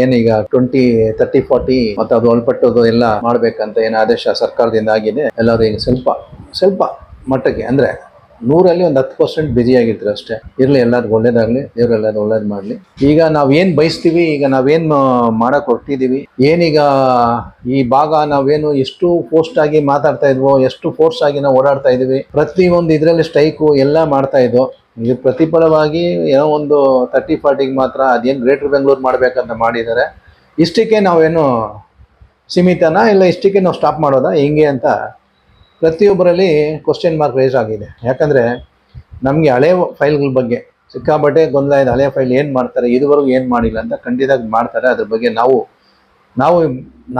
ಏನೀಗ twenty thirty forty ಮತ್ತೆ ಅದು ಒಳಪಟ್ಟದು ಎಲ್ಲ ಮಾಡಬೇಕಂತ ಏನು ಆದೇಶ ಸರ್ಕಾರದಿಂದ ಆಗಿದೆ, ಎಲ್ಲರೂ ಈಗ ಸ್ವಲ್ಪ ಸ್ವಲ್ಪ ಮಟ್ಟಕ್ಕೆ ಅಂದ್ರೆ ನೂರಲ್ಲಿ ಒಂದು ಹತ್ತು ಪರ್ಸೆಂಟ್ ಆಗಿರ್ತಾರೆ ಅಷ್ಟೇ. ಇರಲಿ ಎಲ್ಲರಿಗೂ ಒಳ್ಳೇದಾಗಲಿ, ದೇವ್ರು ಎಲ್ಲಾದ್ರು ಒಳ್ಳೇದು ಮಾಡಲಿ. ಈಗ ನಾವೇನು ಬಯಸ್ತೀವಿ, ಈಗ ನಾವೇನು ಮಾಡಕ್ ಹೊರಟಿದೀವಿ, ಏನೀಗ ಈ ಭಾಗ ನಾವೇನು ಎಷ್ಟು ಪೋಸ್ಟ್ ಆಗಿ ಮಾತಾಡ್ತಾ ಇದ್ವೋ, ಎಷ್ಟು ಫೋರ್ಸ್ ಆಗಿ ನಾವು ಓಡಾಡ್ತಾ ಇದೀವಿ ಪ್ರತಿಯೊಂದು ಇದರಲ್ಲಿ ಸ್ಟ್ರೈಕು ಎಲ್ಲ ಮಾಡ್ತಾ ಇದ್ವು ಇದು ಪ್ರತಿಫಲವಾಗಿ ಏನೋ ಒಂದು ತರ್ಟಿ ಫಾರ್ಟಿಗೆ ಮಾತ್ರ ಅದೇನು ಗ್ರೇಟರ್ ಬೆಂಗಳೂರು ಮಾಡಬೇಕಂತ ಮಾಡಿದ್ದಾರೆ ಇಷ್ಟಕ್ಕೆ ನಾವೇನು ಸೀಮಿತನ ಇಲ್ಲ ಇಷ್ಟಕ್ಕೆ ನಾವು ಸ್ಟಾಪ್ ಮಾಡೋದಾ? ಹಿಂಗೆ ಅಂತ ಪ್ರತಿಯೊಬ್ಬರಲ್ಲಿ ಕ್ವಶನ್ ಮಾರ್ಕ್ ರೇಸ್ ಆಗಿದೆ. ಯಾಕಂದರೆ ನಮಗೆ ಹಳೆ ಫೈಲ್ಗಳ ಬಗ್ಗೆ, ಸಿಕ್ಕಾಪಟ್ಟೆ ಗೊಂದಲ ಇದೆ ಹಳೆ ಫೈಲ್ ಏನು ಮಾಡ್ತಾರೆ, ಇದುವರೆಗೂ ಏನು ಮಾಡಿಲ್ಲ ಅಂತ ಖಂಡಿತ ಮಾಡ್ತಾರೆ. ಅದ್ರ ಬಗ್ಗೆ ನಾವು ನಾವು,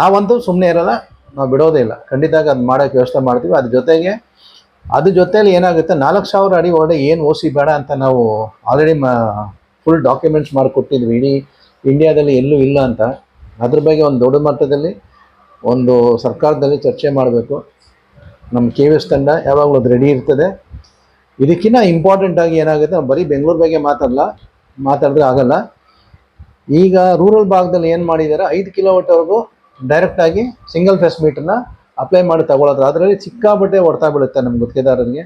ನಾವಂತೂ ಸುಮ್ಮನೆ ಇರಲ್ಲ, ನಾವು ಬಿಡೋದೇ ಇಲ್ಲ. ಖಂಡಿತ ಅದು ಮಾಡೋಕ್ಕೆ ವ್ಯವಸ್ಥೆ ಮಾಡ್ತೀವಿ. ಅದ್ರ ಜೊತೆಗೆ ಅದ್ರ ಜೊತೆಲಿ ಏನಾಗುತ್ತೆ, ನಾಲ್ಕು ಸಾವಿರ ಅಡಿ ಒಳಗೆ ಏನು ಓಸಿ ಬೇಡ ಅಂತ ನಾವು ಆಲ್ರೆಡಿ ಫುಲ್ ಡಾಕ್ಯುಮೆಂಟ್ಸ್ ಮಾಡಿಕೊಟ್ಟಿದ್ವಿ. ಇಡೀ ಇಂಡಿಯಾದಲ್ಲಿ ಎಲ್ಲೂ ಇಲ್ಲ ಅಂತ. ಅದ್ರ ಬಗ್ಗೆ ಒಂದು ದೊಡ್ಡ ಮಟ್ಟದಲ್ಲಿ, ಒಂದು ಸರ್ಕಾರದಲ್ಲಿ ಚರ್ಚೆ ಮಾಡಬೇಕು. ನಮ್ಮ ಕೆ ವಿ ಎಸ್ ತಂಡ ಯಾವಾಗಲೂ ಅದು ರೆಡಿ ಇರ್ತದೆ. ಇದಕ್ಕಿಂತ ಇಂಪಾರ್ಟೆಂಟ್ ಆಗಿ ಏನಾಗುತ್ತೆ, ನಾವು ಬರೀ ಬೆಂಗಳೂರು ಬಗ್ಗೆ ಮಾತಾಡಲ್ಲ ಮಾತಾಡಿದ್ರೆ ಆಗಲ್ಲ. ಈಗ ರೂರಲ್ ಭಾಗದಲ್ಲಿ ಏನು ಮಾಡಿದ್ದಾರೆ ಐದು ಕಿಲೋಮೀಟರ್ವರೆಗೂ ಡೈರೆಕ್ಟಾಗಿ ಸಿಂಗಲ್ ಫೇಸ್ ಮೀಟರ್ನ ಅಪ್ಲೈ ಮಾಡಿ ತಗೊಳ್ಳೋದು ಅದರಲ್ಲಿ ಸಿಕ್ಕಾಪಟ್ಟೆ ಹೊಡ್ತಾ ಬೀಳುತ್ತೆ ನಮ್ಮ ಗುತ್ತಿಗೆದಾರರಿಗೆ.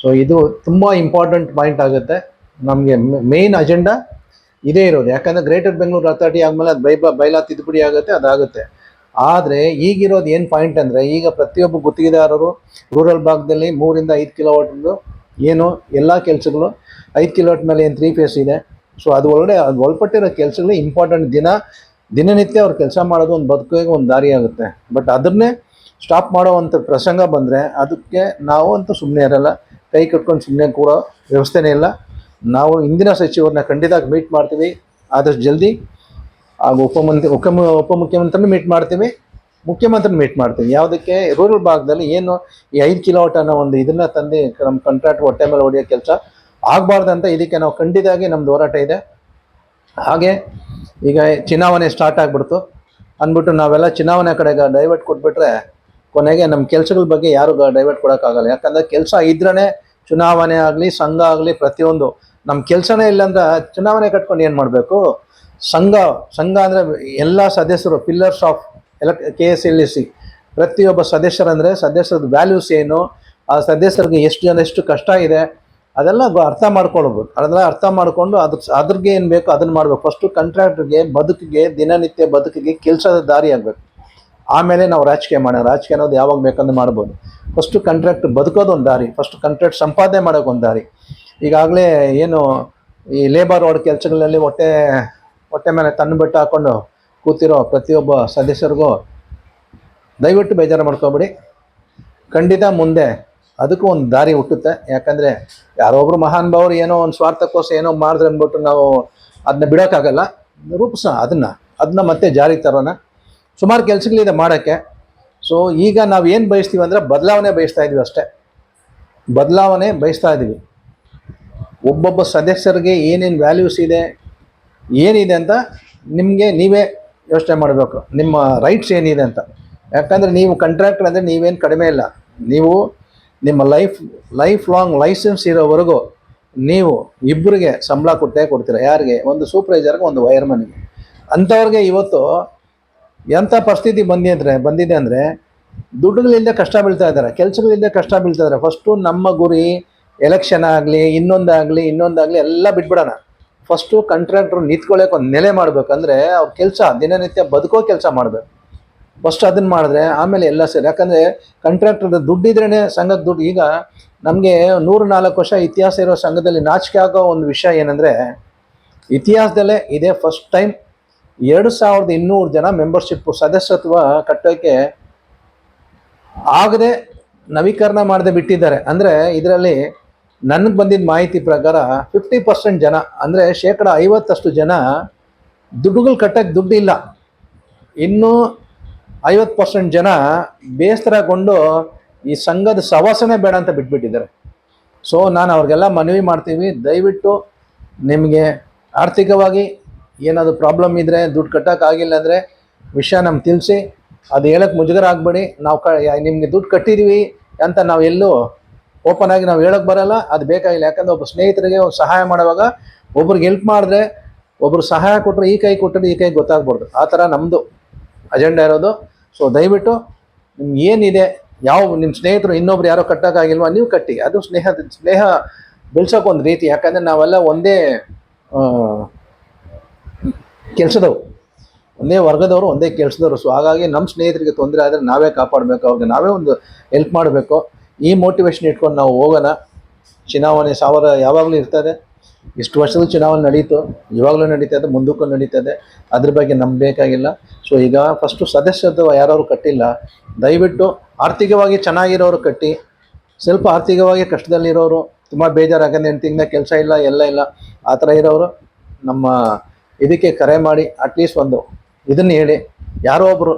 ಸೊ ಇದು ತುಂಬ ಇಂಪಾರ್ಟೆಂಟ್ ಪಾಯಿಂಟ್ ಆಗುತ್ತೆ. ನಮಗೆ ಮೇನ್ ಅಜೆಂಡಾ ಇದೇ ಇರೋದು. ಯಾಕಂದರೆ ಗ್ರೇಟರ್ ಬೆಂಗಳೂರು ಅಥಾರಿಟಿ ಆದಮೇಲೆ ಅದು ಬೈಬ, ಬೈಲಾ ತಿದ್ದುಪಡಿ ಆಗುತ್ತೆ, ಅದಾಗುತ್ತೆ. ಆದರೆ ಈಗಿರೋದು ಏನು ಪಾಯಿಂಟ್ ಅಂದರೆ, ಈಗ ಪ್ರತಿಯೊಬ್ಬ ಗುತ್ತಿಗೆದಾರರು ರೂರಲ್ ಭಾಗದಲ್ಲಿ ಮೂರಿಂದ ಐದು ಕಿಲೋವಾಟ್ದು ಏನು ಎಲ್ಲ ಕೆಲಸಗಳು, ಐದು ಕಿಲೋವಾಟ್ ಮೇಲೆ ಏನು ತ್ರೀ ಫೇಸ್ ಇದೆ. ಸೊ ಅದು ಒಳಗಡೆ ಅದು ಒಳಪಟ್ಟಿರೋ ಕೆಲಸಗಳು ಇಂಪಾರ್ಟೆಂಟ್ ದಿನ, ದಿನನಿತ್ಯ ಅವ್ರು ಕೆಲಸ ಮಾಡೋದು ಒಂದು ಬದುಕಿಗೆ ಒಂದು ದಾರಿ ಆಗುತ್ತೆ. ಬಟ್ ಅದನ್ನೇ ಸ್ಟಾಪ್ ಮಾಡೋವಂಥ ಪ್ರಸಂಗ ಬಂದರೆ ಅದಕ್ಕೆ ನಾವು ಅಂತೂ ಸುಮ್ಮನೆ ಇರಲ್ಲ. ಕೈ ಕಟ್ಕೊಂಡು ಸುಮ್ಮನೆ ಕೂಡ ವ್ಯವಸ್ಥೆನೇ ಇಲ್ಲ. ನಾವು ಇಂದಿನ ಸಚಿವರನ್ನ ಖಂಡಿತ ಮೀಟ್ ಮಾಡ್ತೀವಿ. ಆದಷ್ಟು ಜಲ್ದಿ ಹಾಗೂ ಉಪಮಂತ್ರಿ ಉಪಮ ಉಪಮುಖ್ಯಮಂತ್ರಿನೂ ಮೀಟ್ ಮಾಡ್ತೀವಿ. ಮುಖ್ಯಮಂತ್ರಿನ ಮೀಟ್ ಮಾಡ್ತೀವಿ. ಯಾವುದಕ್ಕೆ? ರೂರಲ್ ಭಾಗದಲ್ಲಿ ಏನು ಈ ಐದು ಕಿಲೋವಾಟ್ ಅನ್ನೋ ಒಂದು ಇದನ್ನು ತಂದು ನಮ್ಮ ಕಾಂಟ್ರಾಕ್ಟ್ ಹೊಟ್ಟೆ ಮೇಲೆ ಹೊಡೆಯೋ ಕೆಲಸ ಆಗಬಾರ್ದಂತ ಇದಕ್ಕೆ ನಾವು ಖಂಡಿತವಾಗಿ ನಮ್ಮದು ಹೋರಾಟ ಇದೆ. ಹಾಗೆ ಈಗ ಚುನಾವಣೆ ಸ್ಟಾರ್ಟ್ ಆಗಿಬಿಡ್ತು. ಅಂದ್ಬಿಟ್ಟು ನಾವೆಲ್ಲ ಚುನಾವಣೆ ಕಡೆಗೆ ಡೈವರ್ಟ್ ಕೊಟ್ಬಿಟ್ರೆ ಕೊನೆಗೆ ನಮ್ಮ ಕೆಲಸಗಳ ಬಗ್ಗೆ ಯಾರು ಡೈವರ್ಟ್ ಕೊಡೋಕ್ಕಾಗಲ್ಲ. ಯಾಕಂದರೆ ಕೆಲಸ ಇದ್ರೇ ಚುನಾವಣೆ ಆಗಲಿ, ಸಂಘ ಆಗಲಿ ಪ್ರತಿಯೊಂದು. ನಮ್ಮ ಕೆಲಸನೇ ಇಲ್ಲಾಂದ್ರೆ ಚುನಾವಣೆ ಕಟ್ಕೊಂಡು ಏನು ಮಾಡಬೇಕು? ಸಂಘ ಸಂಘ ಅಂದರೆ ಎಲ್ಲ ಸದಸ್ಯರು ಪಿಲ್ಲರ್ಸ್ ಆಫ್ ಎಲೆಕ್ ಕೆ ಎಸ್ ಎಲ್ ಸಿ ಪ್ರತಿಯೊಬ್ಬ ಸದಸ್ಯರಂದರೆ ಸದಸ್ಯರದ ವ್ಯಾಲ್ಯೂಸ್ ಏನು, ಆ ಸದಸ್ಯರಿಗೆ ಎಷ್ಟು ಜನ ಎಷ್ಟು ಕಷ್ಟ ಇದೆ, ಅದೆಲ್ಲ ಅರ್ಥ ಮಾಡ್ಕೊಳ್ಬೋದು. ಅದನ್ನೆಲ್ಲ ಅರ್ಥ ಮಾಡಿಕೊಂಡು ಅದ್ರ ಅದ್ರಿಗೆ ಏನು ಬೇಕೋ ಅದನ್ನು ಮಾಡಬೇಕು. ಫಸ್ಟು ಕಾಂಟ್ರಾಕ್ಟ್ರಿಗೆ ಬದುಕಿಗೆ, ದಿನನಿತ್ಯ ಬದುಕಿಗೆ ಕೆಲಸದ ದಾರಿ ಆಗಬೇಕು. ಆಮೇಲೆ ನಾವು ರಾಜಕೀಯ ಮಾಡೋಣ. ರಾಜಕೀಯ ಅನ್ನೋದು ಯಾವಾಗ ಬೇಕಂದ್ರೆ ಮಾಡ್ಬೋದು. ಫಸ್ಟು ಕಾಂಟ್ರಾಕ್ಟ್ ಬದುಕೋದು ಒಂದು ದಾರಿ. ಫಸ್ಟ್ ಕಾಂಟ್ರಾಕ್ಟ್ ಸಂಪಾದನೆ ಮಾಡೋಕೆ ಒಂದು ದಾರಿ. ಈಗಾಗಲೇ ಏನು ಈ ಲೇಬರ್ ವಾರ್ಡ್ ಕೆಲಸಗಳಲ್ಲಿ ಹೊಟ್ಟೆ ಹೊಟ್ಟೆ ಮೇಲೆ ತನ್ನ ಬೆಟ್ಟ ಹಾಕ್ಕೊಂಡು ಕೂತಿರೋ ಪ್ರತಿಯೊಬ್ಬ ಸದಸ್ಯರಿಗೂ ದಯವಿಟ್ಟು ಬೇಜಾರು ಮಾಡ್ಕೊಬೇಡಿ. ಖಂಡಿತ ಮುಂದೆ ಅದಕ್ಕೂ ಒಂದು ದಾರಿ ಹುಟ್ಟುತ್ತೆ. ಯಾಕಂದರೆ ಯಾರೋ ಮಹಾನ್ ಭಾವರು ಏನೋ ಒಂದು ಸ್ವಾರ್ಥಕ್ಕೋಸ್ಕರ ಏನೋ ಮಾಡಿದ್ರೆ ಅಂದ್ಬಿಟ್ಟು ನಾವು ಅದನ್ನ ಬಿಡೋಕ್ಕಾಗಲ್ಲ. ರೂಪಿಸೋಣ, ಅದನ್ನು. ಅದನ್ನ ಮತ್ತೆ ಜಾರಿ ತರೋಣ. ಸುಮಾರು ಕೆಲಸಗಳಿದೆ ಮಾಡೋಕ್ಕೆ. ಸೊ ಈಗ ನಾವು ಏನು ಬಯಸ್ತೀವಿ ಅಂದರೆ ಬದಲಾವಣೆ ಬಯಸ್ತಾ ಇದ್ದೀವಿ ಅಷ್ಟೇ. ಬದಲಾವಣೆ ಬಯಸ್ತಾ ಇದ್ದೀವಿ ಒಬ್ಬೊಬ್ಬ ಸದಸ್ಯರಿಗೆ ಏನೇನು ವ್ಯಾಲ್ಯೂಸ್ ಇದೆ, ಏನಿದೆ ಅಂತ ನಿಮಗೆ ನೀವೇ ಯೋಚನೆ ಮಾಡಬೇಕು. ನಿಮ್ಮ ರೈಟ್ಸ್ ಏನಿದೆ ಅಂತ. ಯಾಕಂದರೆ ನೀವು ಕಂಟ್ರಾಕ್ಟರ್ ಅಂದರೆ ನೀವೇನು ಕಡಿಮೆ ಇಲ್ಲ. ನೀವು ನಿಮ್ಮ ಲೈಫ್ ಲೈಫ್ ಲಾಂಗ್ ಲೈಸೆನ್ಸ್ ಇರೋವರೆಗೂ ನೀವು ಇಬ್ಬರಿಗೆ ಸಂಬಳ ಕೊಟ್ಟೇ ಕೊಡ್ತೀರ. ಯಾರಿಗೆ? ಒಂದು ಸೂಪರ್ವೈಸರ್ಗೆ ಒಂದು ವೈರ್ಮನ್ಗೆ ಅಂಥವ್ರಿಗೆ ಇವತ್ತು ಎಂಥ ಪರಿಸ್ಥಿತಿ ಬಂದಿದ್ರೆ ಬಂದಿದೆ ಅಂದರೆ ದುಡ್ಡುಗಳಿಂದ ಕಷ್ಟ ಬೀಳ್ತಾ ಇದ್ದಾರೆ, ಕೆಲಸಗಳಿಂದ ಕಷ್ಟ ಬೀಳ್ತಾ ಇದ್ದಾರೆ. ಫಸ್ಟು ನಮ್ಮ ಗುರಿ ಎಲೆಕ್ಷನ್ ಆಗಲಿ, ಇನ್ನೊಂದಾಗಲಿ ಇನ್ನೊಂದಾಗಲಿ ಎಲ್ಲ ಬಿಟ್ಬಿಡೋಣ. ಫಸ್ಟು ಕಂಟ್ರಾಕ್ಟ್ರು ನಿಂತ್ಕೊಳ್ಳೋಕೆ ಒಂದು ನೆಲೆ ಮಾಡಬೇಕಂದ್ರೆ ಅವ್ರ ಕೆಲಸ, ದಿನನಿತ್ಯ ಬದುಕೋ ಕೆಲಸ ಮಾಡಬೇಕು. ಫಸ್ಟ್ ಅದನ್ನು ಮಾಡಿದ್ರೆ ಆಮೇಲೆ ಎಲ್ಲ ಸೇರಿ. ಯಾಕಂದರೆ ಕಂಟ್ರಾಕ್ಟ್ರದ ದುಡ್ಡಿದ್ರೇ ಸಂಘದ ದುಡ್ಡು. ಈಗ ನಮಗೆ ನೂರು ನಾಲ್ಕು ವರ್ಷ ಇತಿಹಾಸ ಇರೋ ಸಂಘದಲ್ಲಿ ನಾಚಿಕೆ ಆಗೋ ಒಂದು ವಿಷಯ ಏನಂದರೆ, ಇತಿಹಾಸದಲ್ಲೇ ಇದೇ ಫಸ್ಟ್ ಟೈಮ್ ಎರಡು ಸಾವಿರದ ಇನ್ನೂರು ಜನ ಮೆಂಬರ್ಶಿಪ್ ಸದಸ್ಯತ್ವ ಕಟ್ಟೋಕ್ಕೆ ಆಗದೆ ನವೀಕರಣ ಮಾಡದೆ ಬಿಟ್ಟಿದ್ದಾರೆ. ಅಂದರೆ ಇದರಲ್ಲಿ ನನಗೆ ಬಂದಿದ್ದ ಮಾಹಿತಿ ಪ್ರಕಾರ ಫಿಫ್ಟಿ ಪರ್ಸೆಂಟ್ ಜನ, ಅಂದರೆ ಶೇಕಡ ಐವತ್ತಷ್ಟು ಜನ ದುಡ್ಡುಗಳು ಕಟ್ಟಕ್ಕೆ ದುಡ್ಡಿಲ್ಲ. ಇನ್ನೂ ಐವತ್ತು ಪರ್ಸೆಂಟ್ ಜನ ಬೇಸರಗೊಂಡು ಈ ಸಂಘದ ಸವಾಸನೆ ಬೇಡ ಅಂತ ಬಿಟ್ಬಿಟ್ಟಿದ್ದಾರೆ. ಸೊ ನಾನು ಅವ್ರಿಗೆಲ್ಲ ಮನವಿ ಮಾಡ್ತೀವಿ. ದಯವಿಟ್ಟು ನಿಮಗೆ ಆರ್ಥಿಕವಾಗಿ ಏನಾದರೂ ಪ್ರಾಬ್ಲಮ್ ಇದ್ದರೆ ದುಡ್ಡು ಕಟ್ಟೋಕ್ಕಾಗಿಲ್ಲ ಅಂದರೆ ವಿಷಯ ನಮ್ಗೆ ತಿಳಿಸಿ, ಅದು ಹೇಳಕ್ಕೆ ಮುಜುಗರ ಆಗಬೇಡಿ. ನಾವು ಕ ನಿಮಗೆ ದುಡ್ಡು ಕಟ್ಟಿದ್ದೀವಿ ಅಂತ ನಾವು ಎಲ್ಲೂ ಓಪನ್ ಆಗಿ ನಾವು ಹೇಳೋಕ್ಕೆ ಬರೋಲ್ಲ. ಅದು ಬೇಕಾಗಿಲ್ಲ. ಯಾಕಂದರೆ ಒಬ್ಬ ಸ್ನೇಹಿತರಿಗೆ ಸಹಾಯ ಮಾಡುವಾಗ ಒಬ್ರಿಗೆ ಹೆಲ್ಪ್ ಮಾಡಿದ್ರೆ ಒಬ್ರು ಸಹಾಯ ಕೊಟ್ಟರೆ ಈ ಕೈ ಕೊಟ್ಟರೆ ಈ ಕೈ ಗೊತ್ತಾಗ್ಬಾರ್ದು ಆ ಥರ ನಮ್ಮದು ಅಜೆಂಡಾ ಇರೋದು. ಸೊ ದಯವಿಟ್ಟು ನಿಮ್ಗೆ ಏನಿದೆ, ಯಾವ ನಿಮ್ಮ ಸ್ನೇಹಿತರು ಇನ್ನೊಬ್ರು ಯಾರೋ ಕಟ್ಟೋಕ್ಕಾಗಿಲ್ವ ನೀವು ಕಟ್ಟಿ. ಅದು ಸ್ನೇಹ ಸ್ನೇಹ ಬೆಳ್ಸೋಕೆ ಒಂದು ರೀತಿ. ಯಾಕಂದರೆ ನಾವೆಲ್ಲ ಒಂದೇ ಕೆಲಸದವು ಒಂದೇ ವರ್ಗದವರು, ಒಂದೇ ಕೆಲಸದವರು. ಸೊ ಹಾಗಾಗಿ ನಮ್ಮ ಸ್ನೇಹಿತರಿಗೆ ತೊಂದರೆ ಆದರೆ ನಾವೇ ಕಾಪಾಡಬೇಕು. ಅವ್ರಿಗೆ ನಾವೇ ಒಂದು ಹೆಲ್ಪ್ ಮಾಡಬೇಕು. ಈ ಮೋಟಿವೇಶನ್ ಇಟ್ಕೊಂಡು ನಾವು ಹೋಗೋಣ. ಚುನಾವಣೆ ಸಾವಿರ ಯಾವಾಗಲೂ ಇರ್ತದೆ. ಇಷ್ಟು ವರ್ಷದ ಚುನಾವಣೆ ನಡೀತು. ಇವಾಗಲೂ ನಡೀತದೆ ಮುಂದಕ್ಕೂ ನಡೀತದೆ ಅದ್ರ ಬಗ್ಗೆ ನಮ್ಗೆ ಬೇಕಾಗಿಲ್ಲ. ಸೊ ಈಗ ಫಸ್ಟು ಸದಸ್ಯತ್ವ ಯಾರು ಕಟ್ಟಿಲ್ಲ, ದಯವಿಟ್ಟು ಆರ್ಥಿಕವಾಗಿ ಚೆನ್ನಾಗಿರೋರು ಕಟ್ಟಿ. ಸ್ವಲ್ಪ ಆರ್ಥಿಕವಾಗಿ ಕಷ್ಟದಲ್ಲಿರೋರು, ತುಂಬ ಎಂಟು ತಿಂಗಳ ಕೆಲಸ ಇಲ್ಲ, ಎಲ್ಲ ಇಲ್ಲ. ಆ ಥರ ಇರೋರು ನಮ್ಮ ಇದಕ್ಕೆ ಕರೆ ಮಾಡಿ ಅಟ್ಲೀಸ್ಟ್ ಒಂದು ಇದನ್ನು ಹೇಳಿ ಯಾರೋ ಒಬ್ಬರು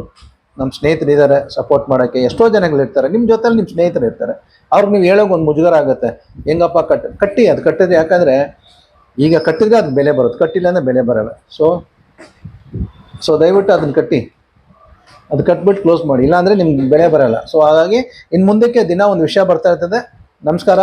ನಮ್ಮ ಸ್ನೇಹಿತರಿದ್ದಾರೆ ಸಪೋರ್ಟ್ ಮಾಡೋಕ್ಕೆ ಎಷ್ಟೋ ಜನಗಳಿರ್ತಾರೆ ನಿಮ್ಮ ಜೊತೆಲಿ ನಿಮ್ಮ ಸ್ನೇಹಿತರು ಇರ್ತಾರೆ ಅವ್ರಿಗೆ ನೀವು ಹೇಳೋಕೆ ಒಂದು ಮುಜುಗರ ಆಗುತ್ತೆ. ಹೆಂಗಪ್ಪ ಕಟ್, ಕಟ್ಟಿ, ಅದು ಕಟ್ಟಿದ್ರೆ ಯಾಕಂದರೆ ಈಗ ಕಟ್ಟಿದ್ರೆ ಅದು ಬೆಲೆ ಬರುತ್ತೆ, ಕಟ್ಟಿಲ್ಲ ಅಂದರೆ ಬೆಲೆ ಬರಲ್ಲ. ಸೊ ಸೊ ದಯವಿಟ್ಟು ಅದನ್ನು ಕಟ್ಟಿ. ಅದು ಕಟ್ಬಿಟ್ಟು ಕ್ಲೋಸ್ ಮಾಡಿ, ಇಲ್ಲಾಂದರೆ ನಿಮ್ಗೆ ಬೆಲೆ ಬರಲ್ಲ. ಸೊ ಹಾಗಾಗಿ ಇನ್ನು ಮುಂದಕ್ಕೆ ದಿನ ಒಂದು ವಿಷಯ ಬರ್ತಾ ಇರ್ತದೆ. ನಮಸ್ಕಾರ.